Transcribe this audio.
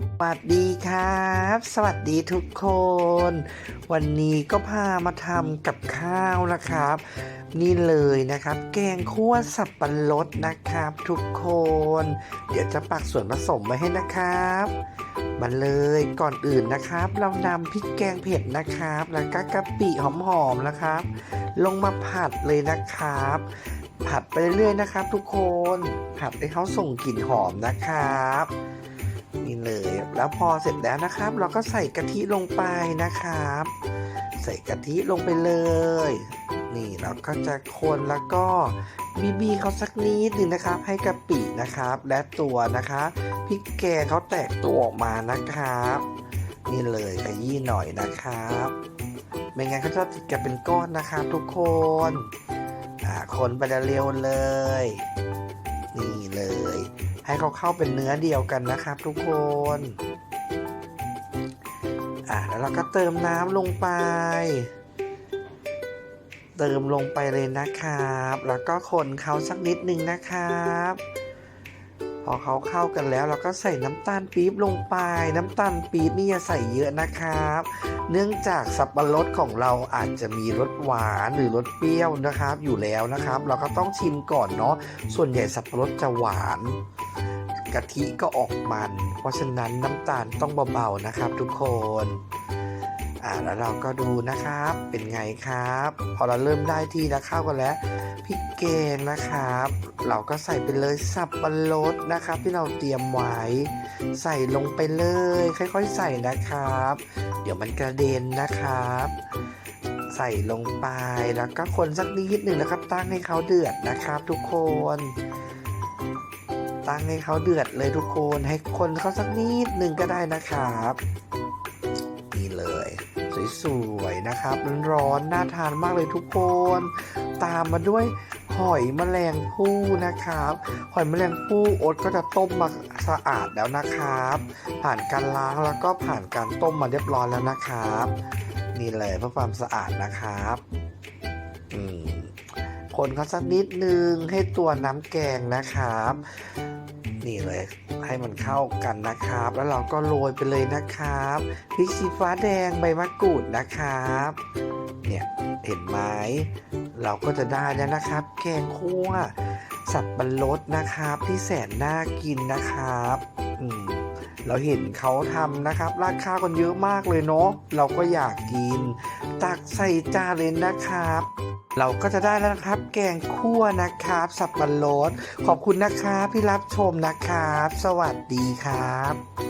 สวัสดีครับ สวัสดีทุกคน วันนี้ก็พามาทำกับข้าวนะครับ นี่เลยนะครับ แกงคั่วสับปะรดนะครับ ทุกคน เดี๋ยวจะปักส่วนผสมไว้ให้นะครับมาเลยก่อนอื่นนะครับ เรานำพริกแกงเผ็ดนะครับ แล้วก็กะปิหอมๆนะครับ ลงมาผัดเลยนะครับ ผัดไปเรื่อยๆนะครับ ทุกคนผัดให้เขาส่งกลิ่นหอมนะครับ นี่เลย แล้วพอเสร็จแล้วนะครับ เราก็ใส่กะทิลงไปนะครับ ใส่กะทิลงไปเลย นี่เราก็จะคนแล้วก็บีบีเขาสักนิดหนึ่งนะครับ ให้กะปินะครับ และตัวนะครับพริกแกงเขาแตกตัวออกมานะครับ นี่เลยขยี้หน่อยนะครับไม่งั้นเขาจะติดกันเป็นก้อนนะครับทุกคนคนไปเร็วเลย นี่เลย ให้เขาเข้าเป็นเนื้อเดียวกันนะครับ ทุกคน อะแล้วเราก็เติมน้ำลงไป เติมลงไปเลยนะครับ แล้วก็คนเขาสักนิดนึงนะครับพอเขาเข้ากันแล้วเราก็ใส่น้ำตาลปี๊บลงไป น้ำตาลปี๊บนี่อย่าใส่เยอะนะครับ เนื่องจากสับปะรดของเราอาจจะมีรสหวานหรือรสเปรี้ยวนะครับ อยู่แล้วนะครับ เราก็ต้องชิมก่อนเนาะส่วนใหญ่สับปะรดจะหวาน กะทิก็ออกมัน เพราะฉะนั้นน้ำตาลต้องเบาๆนะครับ ทุกคนอ่าแล้วเราก็ดูนะครับ เป็นไงครับ พอเราเริ่มได้ที่แล้วเข้ากันแล้วพริกแกงนะครับ เราก็ใส่ไปเลยสับปะรดนะครับ ที่เราเตรียมไว้ ใส่ลงไปเลย ค่อยๆใส่นะครับ เดี๋ยวมันกระเด็นนะครับ ใส่ลงไปแล้วก็คนสักนิดหนึ่งนะครับ ตั้งให้เขาเดือดนะครับ ทุกคน ตั้งให้เขาเดือดเลยทุกคน ให้คนเขาสักนิดหนึ่งก็ได้นะครับนี่เลย สวยๆนะครับร้อนน่าทานมากเลยทุกคน ตามมาด้วยหอยแมลงภู่นะครับ หอยแมลงภู่โอ๊ตก็จะต้มมาสะอาดแล้วนะครับ ผ่านการล้างแล้วก็ผ่านการต้มมาเรียบร้อยแล้วนะครับนี่เลยเพื่อความสะอาดนะครับคนเขาสักนิดนึงให้ตัวน้ำแกงนะครับ นี่เลย ให้มันเข้ากันนะครับ แล้วเราก็โรยไปเลยนะครับพริกชี้ฟ้าแดงใบมะกรูดนะครับ เนี่ยเห็นไหมเราก็จะได้แล้วนะครับ แกงคั่วสับปะรดนะครับ ที่แสนน่ากินนะครับอืมเราเห็นเขาทำนะครับ ราดข้ากันเยอะมากเลยเนาะเราก็อยากกิน ตักใส่จานเลยนะครับ เราก็จะได้แล้วนะครับ แกงคั่วนะครับ สับปะรดขอบคุณนะครับที่รับชมนะครับ สวัสดีครับ